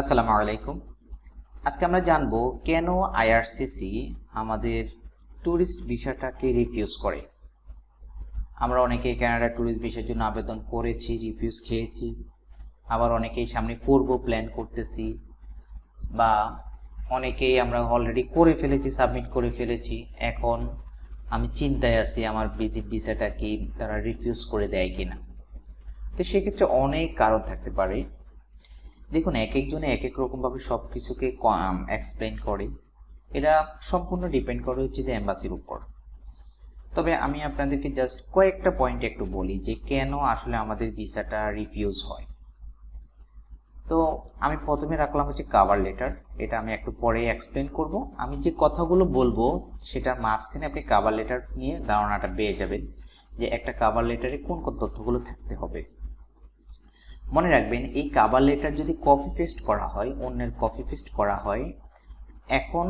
আসসালামু আলাইকুম। আজকে আমরা জানব কেন আইআরসিসি আমাদের ট্যুরিস্ট ভিসাটাকে রিফিউজ করে। আমরা অনেকেই কানাডা ট্যুরিস্ট ভিসার জন্য আবেদন করেছি রিফিউজ খেয়েছি। আবার অনেকেই সামনে করব প্ল্যান করতেছি। বা অনেকেই আমরা অলরেডি করে ফেলেছি সাবমিট করে ফেলেছি। এখন আমি চিন্তায় আছি আমার ভিজিট ভিসাটা কি তারা রিফিউজ করে দেয় কিনা। তো সেক্ষেত্রে অনেক কারণ থাকতে পারে। দেখুন এক একজনে এক এক রকমভাবে সব কিছুকে এক্সপ্লেন করে। এটা সম্পূর্ণ ডিপেন্ড করে হচ্ছে যে অ্যাম্বাসির উপর। তবে আমি আপনাদেরকে জাস্ট কয়েকটা পয়েন্ট একটু বলি যে কেন আসলে আমাদের ভিসাটা রিফিউজ হয়। তো আমি প্রথমে রাখলাম হচ্ছে কাভার লেটার এটা আমি একটু পরে এক্সপ্লেন করব। আমি যে কথাগুলো বলব, সেটার মাঝখানে আপনি কাভার লেটার নিয়ে ধারণাটা পেয়ে যাবেন যে একটা কাভার লেটারে কোন কোন তথ্যগুলো থাকতে হবে। মনে রাখবেন, এই কাবার লেটার যদি কপি পেস্ট করা হয়, অন্যের কপি পেস্ট করা হয়, এখন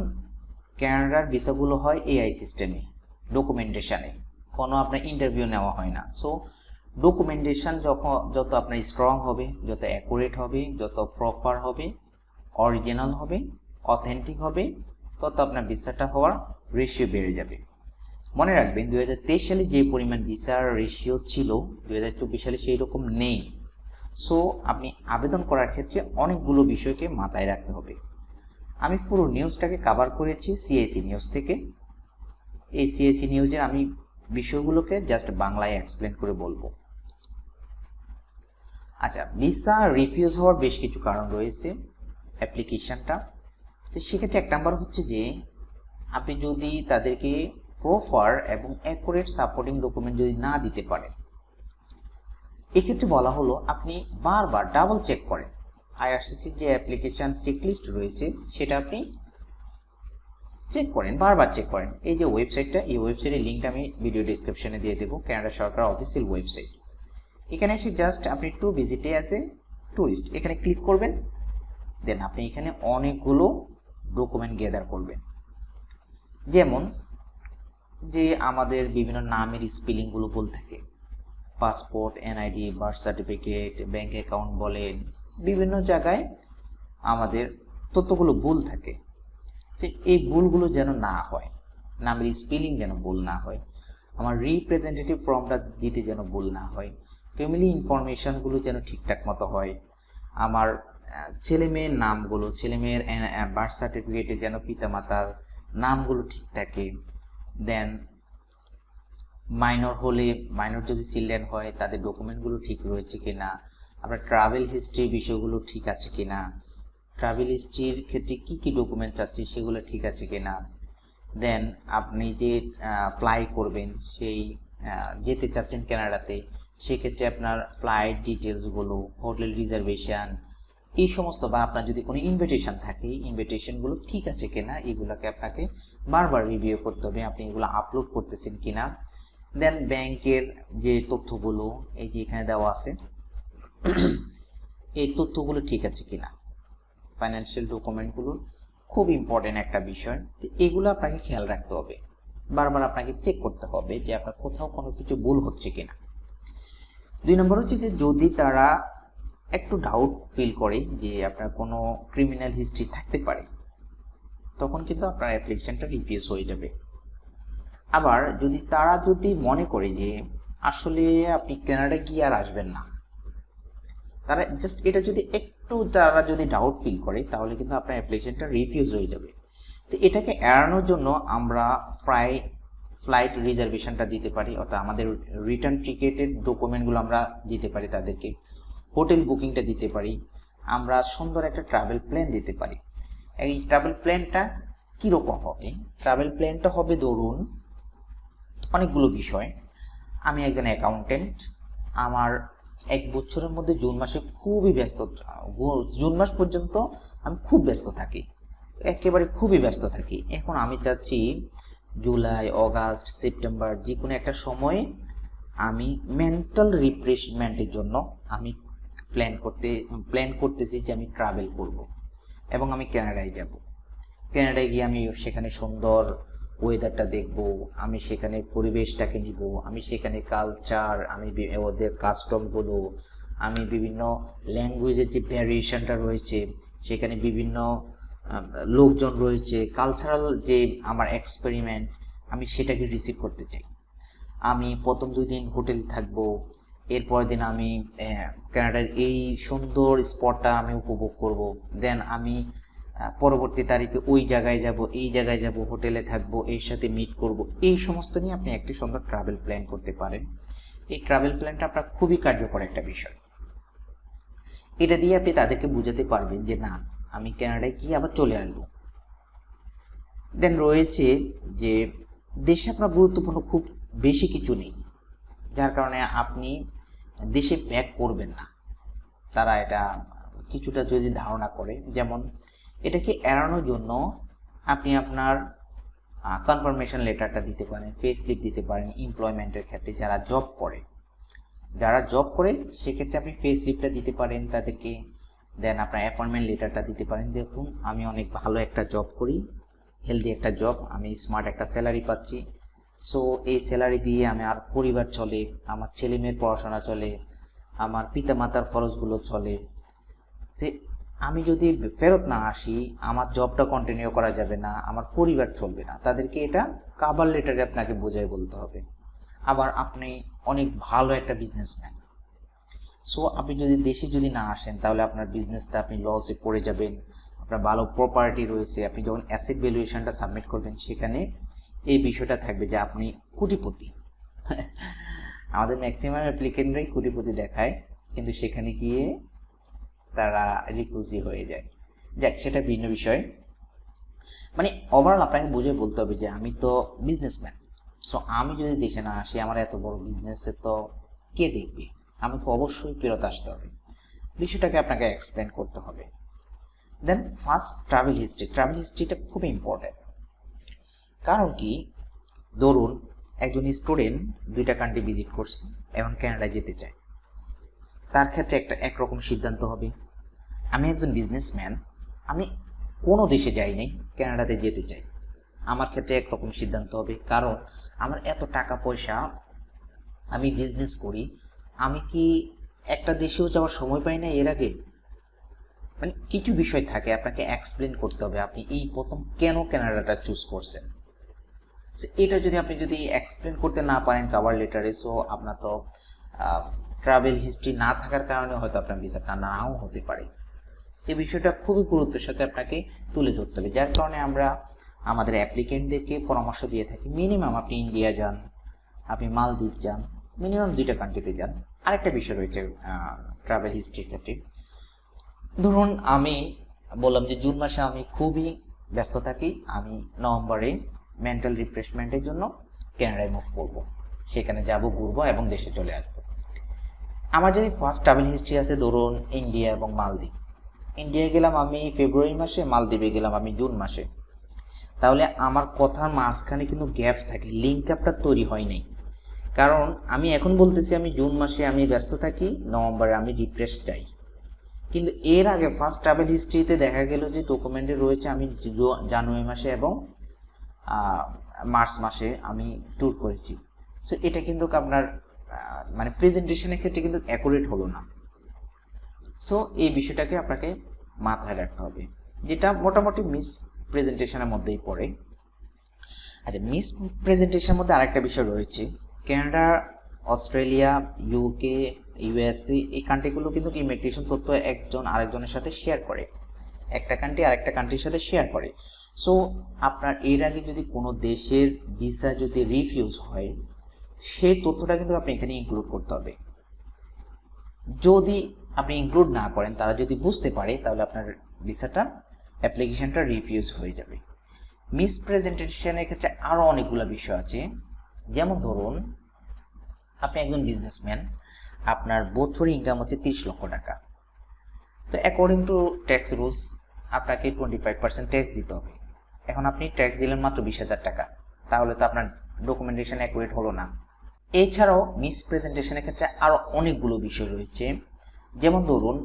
ক্যানাডার ভিসাগুলো হয় এআই সিস্টেমে ডকুমেন্টেশনে কোনো আপনার ইন্টারভিউ নেওয়া হয় না। সো ডকুমেন্টেশন যখন যত আপনার স্ট্রং হবে, যত অ্যাকুরেট হবে, যত প্রপার হবে অরিজিনাল হবে অথেন্টিক হবে, তত আপনার ভিসাটা হওয়ার রেশিও বেড়ে যাবে। মনে রাখবেন দু হাজার তেইশ সালে যে পরিমাণ ভিসার রেশিও ছিল দু হাজার চব্বিশ সালে সেই রকম নেই। সো আপনি আবেদন করার ক্ষেত্রে অনেকগুলো বিষয়কে মাথায় রাখতে হবে। আমি পুরো নিউজটাকে কাভার করেছি সিআইসি নিউজ থেকে। এই সিআইসি নিউজের আমি বিষয়গুলোকে জাস্ট বাংলায় এক্সপ্লেন করে বলব। আচ্ছা ভিসা রিফিউজ হওয়ার বেশ কিছু কারণ রয়েছে অ্যাপ্লিকেশনটা তো সেক্ষেত্রে এক নাম্বার হচ্ছে যে, আপনি যদি তাদেরকে প্রপার এবং অ্যাকুরেট সাপোর্টিং ডকুমেন্ট যদি না দিতে পারেন এক্ষেত্রে বলা হলো, আপনি বারবার ডাবল চেক করেন। আইআরসিসির যে অ্যাপ্লিকেশন চেকলিস্ট রয়েছে, সেটা আপনি চেক করেন, বারবার চেক করেন। এই যে ওয়েবসাইটটা এই ওয়েবসাইটের লিঙ্কটা আমি ভিডিও ডিসক্রিপশনে দিয়ে দেবো কানাডা সরকার অফিসিয়াল ওয়েবসাইট এখানে এসে জাস্ট আপনি টু ভিজিটে আছে টুরিস্ট এখানে ক্লিক করবেন। দেন আপনি এখানে অনেকগুলো ডকুমেন্ট গ্যাদার করবেন। যেমন যে আমাদের বিভিন্ন নামের স্পেলিংগুলো ভুল থাকে। Passport NID birth certificate bank account বলেন, বিভিন্ন জায়গায় আমাদের তথ্যগুলো ভুল থাকে। তো এই ভুলগুলো যেন না হয়, নামের স্পেলিং যেন ভুল না হয়, আমার রিপ্রেজেন্টেটিভ ফর্মটা দিতে যেন ভুল না হয় ফ্যামিলি ইনফরমেশনগুলো যেন ঠিকঠাক মতো হয়, আমার ছেলে মেয়ের নামগুলো ছেলে মেয়ের বার্থ সার্টিফিকেটে যেন পিতামাতার নামগুলো ঠিক থাকে দেন মাইনর হলে মাইনর যদি চিলড্রেন হয়, তাদের ডকুমেন্টগুলো ঠিক রয়েছে কিনা? আপনার ট্রাভেল হিস্ট্রির বিষয়গুলো ঠিক আছে কিনা? ট্রাভেল হিস্ট্রির ক্ষেত্রে কি কি ডকুমেন্ট চাচ্ছি সেগুলো ঠিক আছে কিনা? দেন আপনি যে ফ্লাই করবেন, সেই যেতে চাচ্ছেন কানাডাতে সেক্ষেত্রে আপনার ফ্লাইট ডিটেলসগুলো হোটেল রিজার্ভেশন এই সমস্ত বা আপনার যদি কোনো ইনভিটেশন থাকে ইনভিটেশনগুলো ঠিক আছে কিনা, এগুলোকে আপনাকে বারবার রিভিউ করতে হবে, আপনি এগুলো আপলোড করতেছেন কিনা? দেন ব্যাংকের যে তথ্যগুলো, এই যে এখানে দেওয়া আছে, এই তথ্যগুলো ঠিক আছে কিনা? ফাইন্যান্সিয়াল ডকুমেন্টগুলো খুব ইম্পর্টেন্ট একটা বিষয়। তো এগুলো আপনাকে খেয়াল রাখতে হবে। বারবার আপনাকে চেক করতে হবে যে আপনার কোথাও কোনো কিছু ভুল হচ্ছে কিনা। দুই নম্বর হচ্ছে যে যদি তারা একটু ডাউট ফিল করে যে আপনার কোনো ক্রিমিনাল হিস্ট্রি থাকতে পারে, তখন কিন্তু আপনার অ্যাপ্লিকেশনটা রিফিউজ হয়ে যাবে। আবার যদি তারা যদি মনে করে যে আসলে আপনি কানাডা গিয়ে আর আসবেন না, তারা জাস্ট এটা যদি একটু তারা যদি ডাউট ফিল করে, তাহলে কিন্তু আপনার অ্যাপ্লিকেশনটা রিফিউজ হয়ে যাবে। তো এটাকে এড়ানোর জন্য আমরা ফ্রাই ফ্লাইট রিজার্ভেশনটা দিতে পারি, অর্থাৎ আমাদের রিটার্ন টিকেটের ডকুমেন্টগুলো আমরা দিতে পারি তাদেরকে। হোটেল বুকিংটা দিতে পারি, আমরা সুন্দর একটা ট্রাভেল প্ল্যান দিতে পারি। এই ট্রাভেল প্ল্যানটা কীরকম হবে? ট্রাভেল প্ল্যানটা হবে ধরুন অনেকগুলো বিষয়। আমি একজন অ্যাকাউন্টেন্ট আমার এক বছরের মধ্যে জুন মাসে খুবই ব্যস্ত জুন মাস পর্যন্ত আমি খুব ব্যস্ত থাকি। একেবারে খুবই ব্যস্ত থাকি। এখন আমি চাচ্ছি জুলাই, অগাস্ট, সেপ্টেম্বর যে কোনো একটা সময়ে আমি মেন্টাল রিফ্রেশমেন্টের জন্য আমি প্ল্যান করতে প্ল্যান করতেছি যে আমি ট্রাভেল করব এবং আমি কানাডায় যাব। কানাডায় গিয়ে আমি সেখানে সুন্দর ওয়েদারটা দেখব, আমি সেখানে পরিবেশটাকে নিব, আমি সেখানে কালচার আমি ওদের কাস্টমগুলো আমি বিভিন্ন ল্যাঙ্গুয়েজের যে ভ্যারিয়েশনটা রয়েছে, সেখানে বিভিন্ন লোকজন রয়েছে কালচারাল যে আমার এক্সপেরিমেন্ট আমি সেটাকে রিসিভ করতে চাই। আমি প্রথম দুই দিন হোটেল থাকব, এরপরের দিন আমি কানাডার এই সুন্দর স্পটটা আমি উপভোগ করব দেন আমি পরবর্তী তারিখে ওই জায়গায় যাব, এই জায়গায় যাব, হোটেলে থাকব, এর সাথে মিট করব। এই সমস্ত নিয়ে আপনি একটি সুন্দর ট্রাভেল প্ল্যান করতে পারেন। এই ট্রাভেল প্ল্যানটা আপনার খুবই কার্যকর একটা বিষয়। এটা দিয়ে আপনি তাদেরকে বুঝাতে পারবেন যে, না, আমি কানাডায় কি আবার চলে আসব। দেন রয়েছে যে, দেশে আপনার গুরুত্বপূর্ণ খুব বেশি কিছু নেই। যার কারণে আপনি দেশে ব্যাক করবেন না। তারা এটা কিছুটা যদি ধারণা করে, যেমন এটাকে এড়ানোর জন্য আপনি আপনার কনফার্মেশন লেটারটা দিতে পারেন ফেস স্লিপ দিতে পারেন এমপ্লয়মেন্টের ক্ষেত্রে যারা জব করে। যারা জব করে, সেক্ষেত্রে আপনি ফেস স্লিপটা দিতে পারেন তাদেরকে। দেন আপনার অ্যাপয়েন্টমেন্ট লেটারটা দিতে পারেন, দেখুন, আমি অনেক ভালো একটা জব করি হেলদি একটা জব আমি স্মার্ট একটা স্যালারি পাচ্ছি। সো এই স্যালারি দিয়ে আমি আর পরিবার চলে, আমার ছেলে মেয়ের পড়াশোনা চলে, আমার পিতা মাতার খরচগুলো চলে। যে আমি যদি ফেরত না আসি, আমার জবটা কন্টিনিউ করা যাবে না, আমার পরিবার চলবে না, তাদেরকে এটা কাবার লেটারে আপনাকে বোঝাই বলতে হবে। আবার আপনি অনেক ভালো একটা বিজনেসম্যান সো আপনি যদি দেশে যদি না আসেন, তাহলে আপনার বিজনেসটা আপনি লসে পড়ে যাবেন, আপনার ভালো প্রপার্টি রয়েছে, আপনি যখন অ্যাসেট ভ্যালুয়েশনটা সাবমিট করবেন, সেখানে এই বিষয়টা থাকবে যে আপনি কোটিপতি। আমাদের ম্যাক্সিমাম অ্যাপ্লিকেন্টরাই কোটিপতি দেখায়, কিন্তু সেখানে গিয়ে তারা রিফিউজি হয়ে যায়। যাক, সেটা ভিন্ন বিষয়। মানে ওভারঅল আপনাকে বুঝে বলতে হবে যে, আমি তো বিজনেসম্যান সো আমি যদি দেশে না আসি, আমার এত বড় বিজনেসে তো কে দেখবে? আমাকে অবশ্যই ফেরত আসতে হবে। বিষয়টাকে আপনাকে এক্সপ্লেন করতে হবে। Then first travel history travel হিস্ট্রিটা খুব ইম্পর্টেন্ট কারণ কি? ধরুন, একজন স্টুডেন্ট দুইটা কান্ট্রি ভিজিট করছে এবং কানাডায় যেতে চায়। তার ক্ষেত্রে একটা একরকম সিদ্ধান্ত হবে। আমি একজন বিজনেসম্যান আমি কোনো দেশে যাই নাই কানাডাতে যেতে চাই। আমার ক্ষেত্রে একরকম সিদ্ধান্ত হবে, কারণ আমার এত টাকা পয়সা আমি বিজনেস করি, আমি কি একটা দেশেও যাওয়ার সময় পাই না এর আগে? মানে কিছু বিষয় থাকে, আপনাকে এক্সপ্লেন করতে হবে, আপনি এই প্রথম কেন কানাডাটা চুজ করছেন? এটা যদি আপনি যদি এক্সপ্লেন করতে না পারেন কাভার লেটারে সো আপনার তো ট্রাভেল হিস্ট্রি না থাকার কারণে হয়তো আপনার ভিসাটা নাও হতে পারে। এই বিষয়টা খুবই গুরুত্বের সাথে আপনাকে তুলে ধরতে হবে। যার কারণে আমরা আমাদের অ্যাপ্লিকেন্টদেরকে পরামর্শ দিয়ে থাকি। মিনিমাম আপনি ইন্ডিয়া যান, আপনি মালদ্বীপ যান মিনিমাম দুইটা কান্ট্রিতে যান। আরেকটা বিষয় রয়েছে ট্রাভেল হিস্ট্রির ক্ষেত্রে। ধরুন আমি বললাম যে জুন মাসে আমি খুবই ব্যস্ত থাকি, আমি নভেম্বরে মেন্টাল রিফ্রেশমেন্টের জন্য ক্যানাডায় মুভ করব। সেখানে যাব, ঘুরবো এবং দেশে চলে আসব। আমার যদি ফার্স্ট ট্রাভেল হিস্ট্রি আছে, ধরুন ইন্ডিয়া এবং মালদ্বীপ ইন্ডিয়ায় গেলাম আমি ফেব্রুয়ারি মাসে মালদ্বীপে গেলাম আমি জুন মাসে। তাহলে আমার কথার মাঝখানে কিন্তু গ্যাপ থাকে লিঙ্ক আপটা তৈরি হয় নাই। কারণ আমি এখন বলতেছি, আমি জুন মাসে আমি ব্যস্ত থাকি নভেম্বরে আমি রিফ্রেশ যাই। কিন্তু এর আগে ফার্স্ট ট্রাভেল হিস্ট্রিতে দেখা গেল যে ডকুমেন্টে রয়েছে, আমি জানুয়ারি মাসে এবং মার্চ মাসে আমি ট্যুর করেছি। সো এটা কিন্তু আপনার মানে প্রেজেন্টেশনের ক্ষেত্রে কিন্তু অ্যাকুরেট হলো না। সো এই বিষয়টাকে আপনাকে মাথায় রাখতে হবে। যেটা মোটামুটি মিস প্রেজেন্টেশনের মধ্যেই পড়ে। আচ্ছা মিস প্রেজেন্টেশনের মধ্যে আরেকটা বিষয় রয়েছে। কানাডা অস্ট্রেলিয়া ইউকে ইউএসএ এই কান্ট্রিগুলো কিন্তু ইমিগ্রেশন তথ্য একজন আরেকজনের সাথে শেয়ার করে। একটা কান্ট্রি আরেকটা কান্ট্রির সাথে শেয়ার করে। সো আপনার এর আগে যদি কোনো দেশের ভিসা যদি রিফিউজ হয় সেই তথ্যটা কিন্তু আপনি এখানে ইনক্লুড করতে হবে। যদি আপনি ইনক্লুড না করেন, তারা যদি বুঝতে পারে, তাহলে আপনার ভিসাটা অ্যাপ্লিকেশনটা রিফিউজ হয়ে যাবে। মিস প্রেজেন্টেশনের ক্ষেত্রে আরও অনেকগুলো বিষয় আছে। যেমন ধরুন, আপনি একজন বিজনেসম্যান আপনার বছরই ইনকাম হচ্ছে তিরিশ লক্ষ টাকা। তো অ্যাকর্ডিং টু ট্যাক্স রুলস আপনাকে টোয়েন্টি ফাইভ পার্সেন্ট ট্যাক্স দিতে হবে। এখন আপনি ট্যাক্স দিলেন মাত্র বিশ হাজার টাকা। তাহলে তো আপনার ডকুমেন্টেশন অ্যাকুরেট হলো না। এছাড়াও মিস প্রেজেন্টেশনের ক্ষেত্রে আরও অনেকগুলো বিষয় রয়েছে। যেমন ধরুন,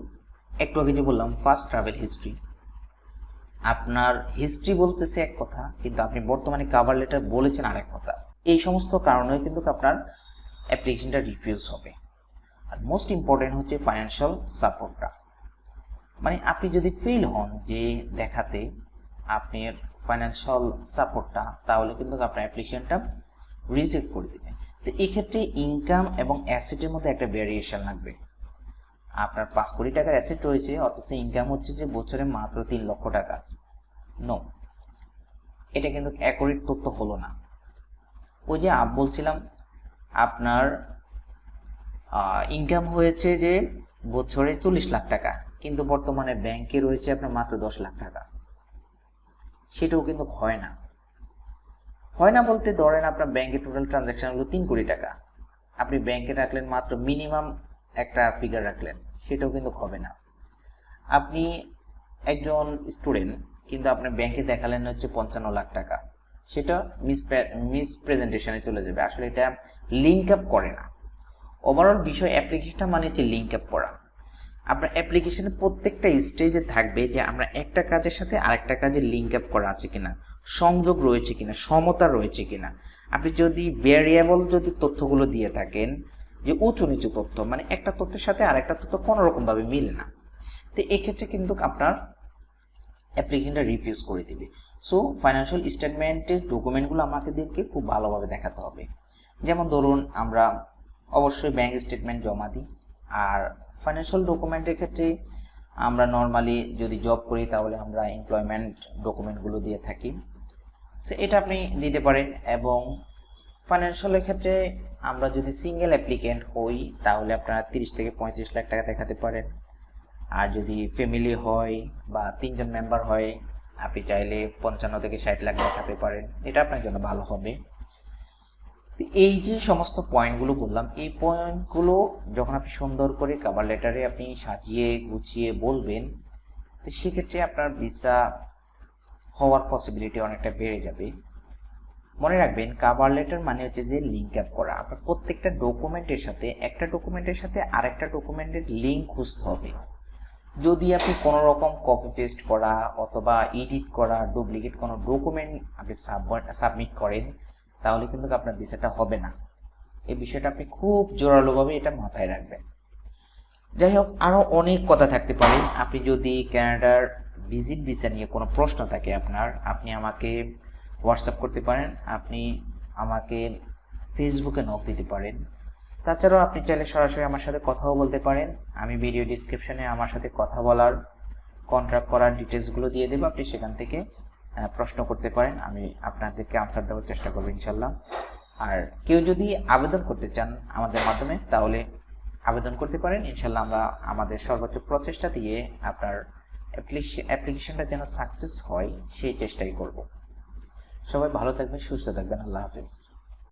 একটু আগে যে বললাম ফার্স্ট ট্রাভেল হিস্ট্রি আপনার হিস্ট্রি বলতেছে এক কথা, কিন্তু আপনি বর্তমানে কাভার লেটার বলেছেন আরেক কথা। এই সমস্ত কারণে কিন্তু আপনার অ্যাপ্লিকেশনটা রিফিউজ হবে। আর মোস্ট ইম্পর্টেন্ট হচ্ছে ফাইন্যান্সিয়াল সাপোর্টটা মানে আপনি যদি ফেল হন যে দেখাতে আপনার ফাইন্যান্সিয়াল সাপোর্টটা তাহলে কিন্তু আপনার অ্যাপ্লিকেশনটা রিজেক্ট করে দেবে তো এক্ষেত্রে ইনকাম এবং অ্যাসেটের মধ্যে একটা ভ্যারিয়েশন লাগবে। আপনার পাঁচ কোটি টাকার অ্যাসেট রয়েছে, অথচ ইনকাম হচ্ছে যে বছরে মাত্র তিন লক্ষ টাকা। নো এটা কিন্তু অ্যাকুরেট তথ্য হলো না। ওই যে আপ বলছিলাম, আপনার ইনকাম হয়েছে যে বছরে চল্লিশ লাখ টাকা, কিন্তু বর্তমানে ব্যাংকে রয়েছে আপনার মাত্র দশ লাখ টাকা। সেটাও কিন্তু হয় না। হয় না বলতে ধরেন আপনার ব্যাংকে টোটাল ট্রানজ্যাকশন হলো তিন কোটি টাকা। আপনি ব্যাংকে রাখলেন মাত্র মিনিমাম একটা ফিগার রাখলেন, সেটাও কিন্তু হবে না। আপনি একজন স্টুডেন্ট কিন্তু আপনার ব্যাংকে দেখালেন হচ্ছে পঞ্চান্ন লাখ টাকা। সেটা মিস মিস প্রেজেন্টেশনে চলে যাবে। আসলে এটা লিঙ্ক আপ করে না। ওভারঅল বিষয় অ্যাপ্লিকেশনটা মানে হচ্ছে লিঙ্ক আপ করা। আপনার অ্যাপ্লিকেশনের প্রত্যেকটা স্টেজে থাকবে যে আমরা একটা কাজের সাথে আরেকটা কাজের লিঙ্ক আপ করা আছে কিনা, সংযোগ রয়েছে কিনা, সমতা রয়েছে কিনা। আপনি যদি ভ্যারিয়েবল যদি তথ্যগুলো দিয়ে থাকেন, যে উঁচু নিচু তথ্য মানে একটা তথ্যের সাথে আরেকটা তথ্য কোনো রকমভাবে মিলে না, তো এক্ষেত্রে কিন্তু আপনার অ্যাপ্লিকেশনটা রিফিউজ করে দিবে। সো ফাইন্যান্সিয়াল স্টেটমেন্টের ডকুমেন্টগুলো আমাদেরকে খুব ভালোভাবে দেখাতে হবে। যেমন ধরুন, আমরা অবশ্যই ব্যাংক স্টেটমেন্ট জমা দিই, আর ফাইন্যান্সিয়াল ডকুমেন্টের ক্ষেত্রে আমরা নর্মালি যদি জব করি তাহলে আমরা এমপ্লয়মেন্ট ডকুমেন্টগুলো দিয়ে থাকি। তো এটা আপনি দিতে পারেন এবং ফাইন্যান্সিয়ালের ক্ষেত্রে আমরা যদি সিঙ্গেল অ্যাপ্লিকেন্ট হই তাহলে আপনারা তিরিশ থেকে পঁয়ত্রিশ লাখ টাকা দেখাতে পারেন। আর যদি ফ্যামিলি হয় বা তিনজন মেম্বার হয়, আপনি চাইলে পঞ্চান্ন থেকে ষাট লাখ দেখাতে পারেন। এটা আপনার জন্য ভালো হবে। তো এই যে সমস্ত পয়েন্টগুলো বললাম, এই পয়েন্টগুলো যখন আপনি সুন্দর করে কাভার লেটারে আপনি সাজিয়ে গুছিয়ে বলবেন, তো সেক্ষেত্রে আপনার ভিসা হওয়ার পসিবিলিটি অনেকটা বেড়ে যাবে। মনে রাখবেন কাভার লেটার মানে হচ্ছে যে লিঙ্ক আপ করা। আপনার প্রত্যেকটা ডকুমেন্টের সাথে, একটা ডকুমেন্টের সাথে আরেকটা ডকুমেন্টের লিঙ্ক খুঁজতে হবে। যদি আপনি কোনো রকম কপি পেস্ট করা অথবা এডিট করা ডুপ্লিকেট কোনো ডকুমেন্ট আপনি সাবমিট করেন তাহলে কিন্তু আপনার ভিসাটা হবে না। এই বিষয়টা আপনি খুব জোরালোভাবে এটা মাথায় রাখবেন। যাই হোক আরও অনেক কথা থাকতে পারে। আপনি যদি ক্যানাডার ভিজিট ভিসা নিয়ে কোনো প্রশ্ন থাকে আপনার, আপনি আমাকে হোয়াটসঅ্যাপ করতে পারেন, আপনি আমাকে ফেসবুকে নক দিতে পারেন। তাছাড়াও আপনি চাইলে সরাসরি আমার সাথে কথাও বলতে পারেন। আমি ভিডিও ডিসক্রিপশনে আমার সাথে কথা বলার কন্ট্রাক্ট করার ডিটেলসগুলো দিয়ে দেবো। আপনি সেখান থেকে প্রশ্ন করতে পারেন, আমি আপনাদেরকে আনসার দেওয়ার চেষ্টা করব ইনশাল্লাহ। আর কেউ যদি আবেদন করতে চান আমাদের মাধ্যমে, তাহলে আবেদন করতে পারেন। ইনশাল্লাহ আমরা আমাদের সর্বোচ্চ প্রচেষ্টা দিয়ে আপনার অ্যাপ্লিকেশনটা যেন সাকসেস হয়, সেই চেষ্টাই করব। সবাই ভালো থাকবেন, সুস্থ থাকবেন। আল্লাহ হাফিজ।